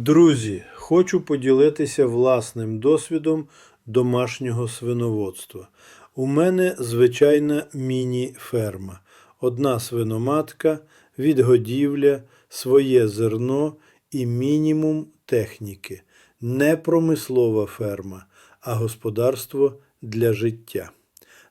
Друзі, хочу поділитися власним досвідом домашнього свиноводства. У мене звичайна міні-ферма. Одна свиноматка, відгодівля, своє зерно і мінімум техніки. Не промислова ферма, а господарство для життя.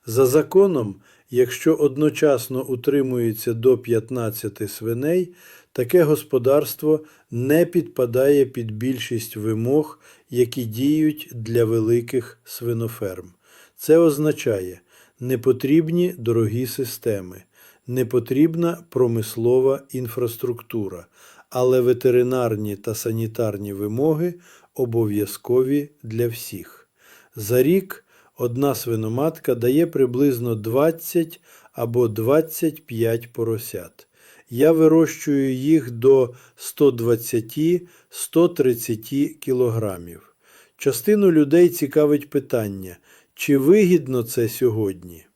За законом, якщо одночасно утримується до 15 свиней, таке господарство не підпадає під більшість вимог, які діють для великих свиноферм. Це означає непотрібні дорогі системи, непотрібна промислова інфраструктура, але ветеринарні та санітарні вимоги обов'язкові для всіх. За рік одна свиноматка дає приблизно 20 або 25 поросят. Я вирощую їх до 120-130 кілограмів. Частину людей цікавить питання, чи вигідно це сьогодні?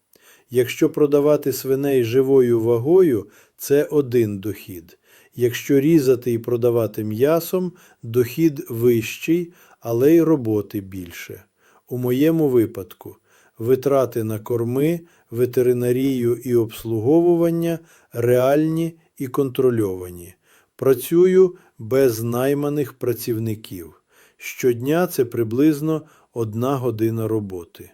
Якщо продавати свиней живою вагою, це один дохід. Якщо різати і продавати м'ясом, дохід вищий, але й роботи більше. У моєму випадку витрати на корми, ветеринарію і обслуговування реальні і контрольовані. Працюю без найманих працівників. Щодня це приблизно одна година роботи.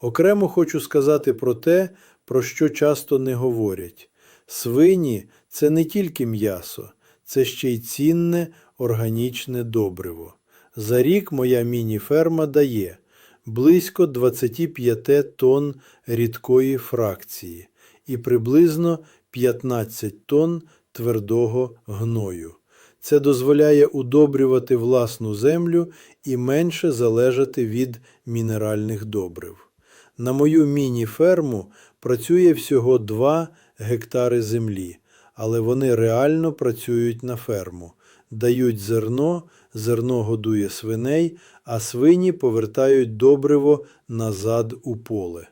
Окремо хочу сказати про те, про що часто не говорять. Свині це не тільки м'ясо, це ще й цінне органічне добриво. За рік моя міні-ферма дає близько 25 тонн рідкої фракції і приблизно 15 тонн твердого гною. Це дозволяє удобрювати власну землю і менше залежати від мінеральних добрив. На мою міні-ферму працює всього 2 гектари землі, але вони реально працюють на ферму, дають зерно, зерно годує свиней, а свині повертають добриво назад у поле.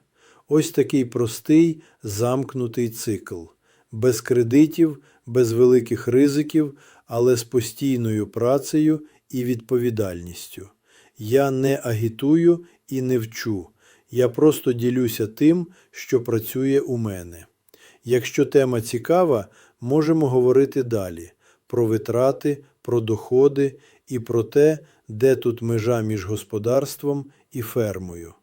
Ось такий простий замкнутий цикл. Без кредитів, без великих ризиків, але з постійною працею і відповідальністю. Я не агітую і не вчу. Я просто ділюся тим, що працює у мене. Якщо тема цікава, можемо говорити далі про витрати, про доходи і про те, де тут межа між господарством і фермою.